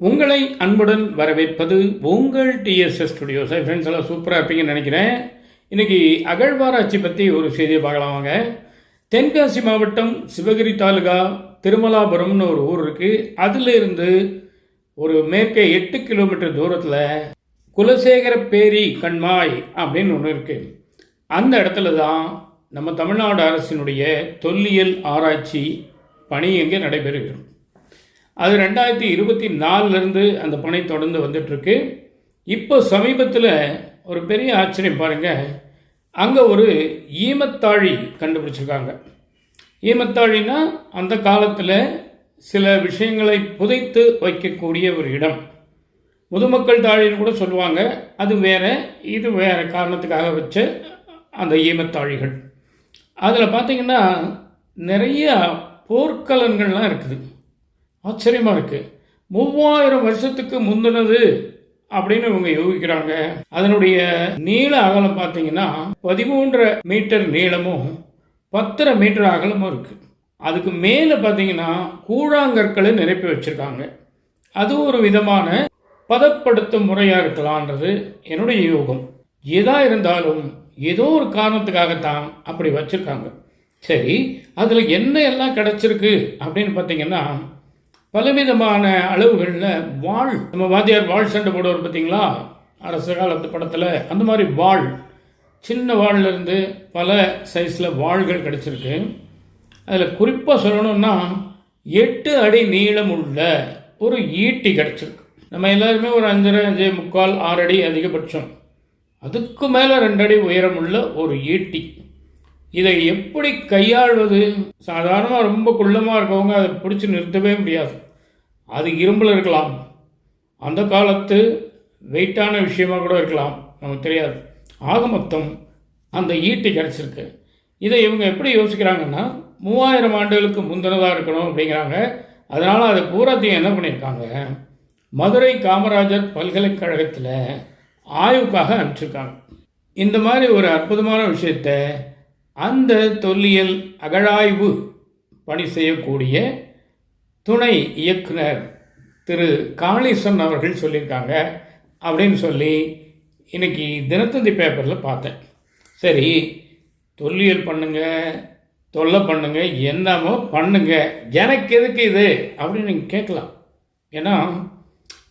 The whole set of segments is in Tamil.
உங்களை அன்புடன் வரவேற்பது உங்கள் டிஎஸ்எஸ் ஸ்டுடியோஸ் ஃப்ரெண்ட்ஸ் எல்லாம் சூப்பராக இருப்பீங்கன்னு நினைக்கிறேன். இன்னைக்கு அகழ்வாராய்ச்சி பற்றி ஒரு செய்தியை பார்க்கலாம் வாங்க. தென்காசி மாவட்டம் சிவகிரி தாலுகா திருமலாபுரம்னு ஒரு ஊர் இருக்குது அதிலிருந்து ஒரு மேற்கே எட்டு கிலோமீட்டர் தூரத்தில் குலசேகரப்பேரி கண்மாய் அப்படின்னு ஒன்று இருக்குது அந்த இடத்துல தான் நம்ம தமிழ்நாடு அரசினுடைய தொல்லியல் ஆராய்ச்சி பணி இங்கே நடைபெறுகிறது. அது ரெண்டாயிரத்தி இருபத்தி நாலுலேருந்து அந்த பணி தொடர்ந்து வந்துட்டுருக்கு. இப்போ சமீபத்தில் ஒரு பெரிய ஆச்சரியம் பாருங்கள் அங்கே ஒரு ஈமத்தாழி கண்டுபிடிச்சிருக்காங்க. ஈமத்தாழினா அந்த காலத்தில் சில விஷயங்களை புதைத்து வைக்கக்கூடிய ஒரு இடம். முதுமக்கள் தாழின்னு கூட சொல்லுவாங்க. அது வேற இது வேறு காரணத்துக்காக வச்ச அந்த ஈமத்தாழிகள். அதில் பார்த்தீங்கன்னா நிறைய போர்க்கலன்கள்லாம் இருக்குது. ஆச்சரியமாக இருக்குது மூவாயிரம் வருஷத்துக்கு முந்தினது அப்படின்னு இவங்க யோகிக்கிறாங்க. அதனுடைய நீள அகலம் பார்த்தீங்கன்னா பதிமூன்றரை மீட்டர் நீளமும் பத்தரை மீட்டர் அகலமும் இருக்குது அதுக்கு மேலே பார்த்தீங்கன்னா கூழாங்கற்களை நிரப்பி வச்சுருக்காங்க. அது ஒரு விதமான பதப்படுத்தும் முறையாக இருக்கலான்றது என்னுடைய யோகம். எதா இருந்தாலும் ஏதோ ஒரு காரணத்துக்காகத்தான் அப்படி வச்சுருக்காங்க. சரி அதில் என்ன எல்லாம் கிடச்சிருக்கு அப்படின்னு பார்த்தீங்கன்னா பலவிதமான அளவுகளில் வாழ் நம்ம வாத்தியார் வாழ் சண்டை போடுவார் பார்த்தீங்களா அரச காலத்து படத்தில் அந்த மாதிரி வாழ். சின்ன வாழ்லேருந்து பல சைஸில் வாள்கள் கிடச்சிருக்கு. அதில் குறிப்பாக சொல்லணும்னா எட்டு அடி நீளம் உள்ள ஒரு ஈட்டி கிடச்சிருக்கு. நம்ம எல்லாருமே ஒரு அஞ்சரை அஞ்சு முக்கால் ஆறு அடி அதிகபட்சம். அதுக்கு மேலே ரெண்டு அடி ஒரு ஈட்டி. இதை எப்படி கையாள்வது? சாதாரணமாக ரொம்ப குள்ளமாக இருக்கவங்க அதை பிடிச்சி நிறுத்தவே முடியாது. அது இரும்பில் இருக்கலாம். அந்த காலத்து வெயிட்டான விஷயமாக கூட இருக்கலாம். நமக்கு தெரியாது. ஆக மொத்தம் அந்த ஈட்டு கிடச்சிருக்கு. இதை இவங்க எப்படி யோசிக்கிறாங்கன்னா மூவாயிரம் ஆண்டுகளுக்கு முந்தினதாக இருக்கணும் அப்படிங்கிறாங்க. அதனால் அதை பூராத்தையும் என்ன பண்ணியிருக்காங்க? மதுரை காமராஜர் பல்கலைக்கழகத்தில் ஆய்வுக்காக அனுப்பிச்சிருக்காங்க. இந்த மாதிரி ஒரு அற்புதமான விஷயத்த அந்த தொல்லியல் அகழாய்வு பணி செய்யக்கூடிய துணை இயக்குனர் திரு காளீசன் அவர்கள் சொல்லியிருக்காங்க அப்படின்னு சொல்லி இன்னைக்கு தினத்தந்தி பேப்பரில் பார்த்தேன். சரி தொல்லியல் பண்ணுங்க தொல்லை பண்ணுங்க என்னமோ பண்ணுங்க எனக்கு எதுக்கு இது அப்படின்னு நீங்கள் கேட்கலாம். ஏன்னா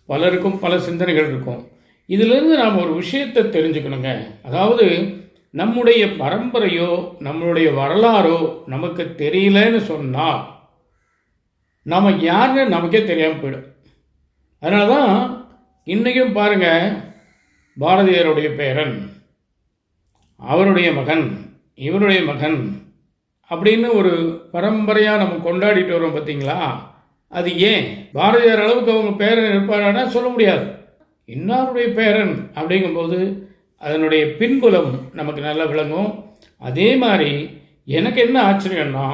பலருக்கும் பல சிந்தனைகள் இருக்கும். இதிலிருந்து நாம் ஒரு விஷயத்தை தெரிஞ்சுக்கணுங்க. அதாவது நம்முடைய பரம்பரையோ நம்மளுடைய வரலாறோ நமக்கு தெரியலன்னு சொன்னால் நம்ம யாருன்னு நமக்கே தெரியாமல் போயிடும். அதனால தான் இன்றைக்கும் பாருங்கள் பாரதியாருடைய பேரன் அவருடைய மகன் இவருடைய மகன் அப்படின்னு ஒரு பரம்பரையாக நம்ம கொண்டாடிட்டு வரோம் பார்த்தீங்களா அது ஏன்? பாரதியார் அளவுக்கு அவங்க பேரன் இருப்பாரானா சொல்ல முடியாது. இன்னாருடைய பேரன் அப்படிங்கும்போது அதனுடைய பின்புலம் நமக்கு நல்லா விளங்கும். அதே மாதிரி எனக்கு என்ன ஆச்சரியம்னா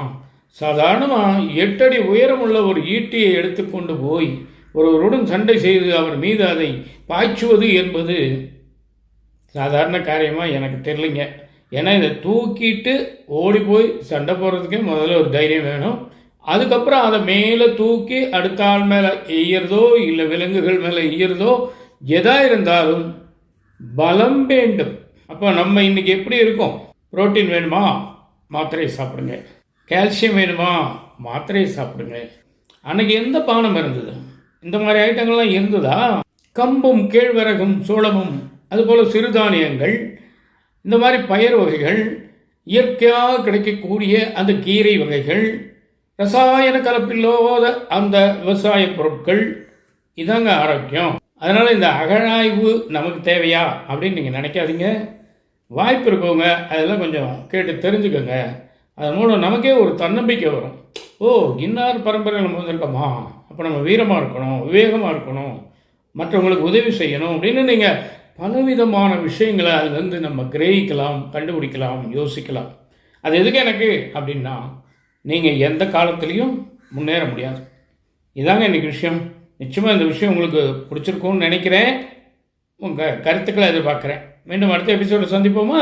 சாதாரணமாக எட்டடி உயரமுள்ள ஒரு ஈட்டியை எடுத்துக்கொண்டு போய் ஒருவருடன் சண்டை செய்து அவர் மீது அதை பாய்ச்சுவது என்பது சாதாரண காரியமாக எனக்கு தெரியலைங்க. ஏன்னா இதை தூக்கிட்டு ஓடி போய் சண்டை போடுறதுக்கே முதல்ல ஒரு தைரியம் வேணும். அதுக்கப்புறம் அதை மேலே தூக்கி அடுத்த ஆள் மேலே எய்யறதோ இல்லை விலங்குகள் மேலே எய்யறதோ எதா இருந்தாலும் பலம் வேண்டும். அப்போ நம்ம இன்னைக்கு எப்படி இருக்கோம்? புரோட்டீன் வேணுமா? மாத்திரை சாப்பிடுங்க. கால்சியம் வேணுமா? மாத்திரையை சாப்பிடுங்க அன்னைக்கு எந்த பானம் இருந்தது? இந்த மாதிரி ஐட்டங்கள்லாம் இருந்ததா? கம்பும் கேழ்வரகும் சோளமும் அதுபோல் சிறுதானியங்கள் இந்த மாதிரி பயிர் வகைகள் இயற்கையாக கிடைக்கக்கூடிய அந்த கீரை வகைகள் ரசாயன கலப்பில்லாத அந்த விவசாய பொருட்கள் இதாங்க ஆரோக்கியம். அதனால் இந்த அகழாய்வு நமக்கு தேவையா? அப்படின்னு நீங்கள் நினைக்காதீங்க. வாய்ப்பு இருக்கவங்க அதெல்லாம் கொஞ்சம் கேட்டு தெரிஞ்சுக்கோங்க. அதன் மூலம் நமக்கே ஒரு தன்னம்பிக்கை வரும். ஓ இன்னார் பரம்பரை நம்ம வந்திருக்கோமா? அப்போ நம்ம வீரமாக இருக்கணும் விவேகமாக இருக்கணும் மற்றவங்களுக்கு உதவி செய்யணும் அப்படின்னு நீங்கள் பலவிதமான விஷயங்களை அதுலேருந்து நம்ம கிரகிக்கலாம் கண்டுபிடிக்கலாம் யோசிக்கலாம். அது எதுக்கு எனக்கு அப்படின்னா நீங்கள் எந்த காலத்துலேயும் முன்னேற முடியாது. இதாங்க இன்றைக்கி விஷயம். நிச்சயமாக இந்த விஷயம் உங்களுக்கு பிடிச்சிருக்கும்னு நினைக்கிறேன். உங்கள் கருத்துக்களை எதிர்பார்க்குறேன். மீண்டும் அடுத்த எபிசோடு சந்திப்போமா?